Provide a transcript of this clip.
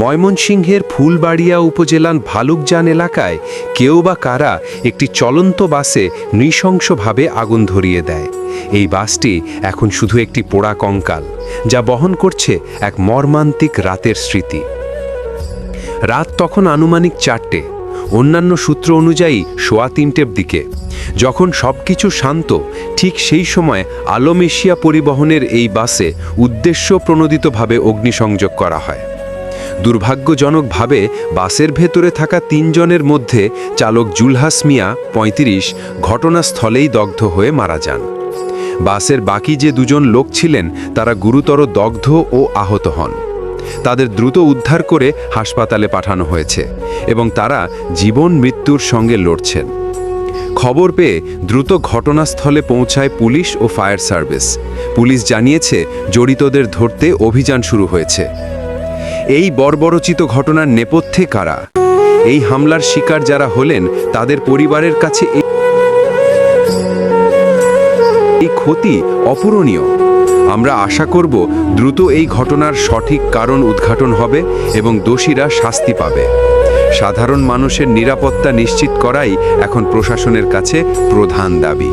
ময়মনসিংহের ফুলবাড়িয়া উপজেলার ভালুকজান এলাকায় কেউ বা কারা একটি চলন্ত বাসে নৃশংসভাবে আগুন ধরিয়ে দেয়। এই বাসটি এখন শুধু একটি পোড়া কঙ্কাল, যা বহন করছে এক মর্মান্তিক রাতের স্মৃতি। রাত তখন আনুমানিক চারটে। অন্যান্য সূত্র অনুযায়ী সোয়া তিনটের দিকে। যখন সবকিছু শান্ত, ঠিক সেই সময় আলম এশিয়া পরিবহনের এই বাসে উদ্দেশ্য প্রণোদিতভাবে অগ্নিসংযোগ করা হয়। দুর্ভাগ্যজনকভাবে বাসের ভেতরে থাকা তিনজনের মধ্যে চালক জুলহাস মিয়া, পঁয়ত্রিশ, ঘটনাস্থলেই দগ্ধ হয়ে মারা যান। বাসের বাকি যে দুজন লোক ছিলেন, তারা গুরুতর দগ্ধ ও আহত হন। তাদের দ্রুত উদ্ধার করে হাসপাতালে পাঠানো হয়েছে এবং তারা জীবন মৃত্যুর সঙ্গে লড়ছেন। খবর পেয়ে দ্রুত ঘটনাস্থলে পৌঁছায় পুলিশ ও ফায়ার সার্ভিস। পুলিশ জানিয়েছে, জড়িতদের ধরতে অভিযান শুরু হয়েছে। এই বর্বরচিত ঘটনার নেপথ্যে কারা? এই হামলার শিকার যারা হলেন, তাদের পরিবারের কাছে এই- ক্ষতি অপূরণীয়। আমরা আশা করব দ্রুত এই ঘটনার সঠিক কারণ উদ্ঘাটন হবে এবং দোষীরা শাস্তি পাবে। সাধারণ মানুষের নিরাপত্তা নিশ্চিত করাই এখন প্রশাসনের কাছে প্রধান দাবি।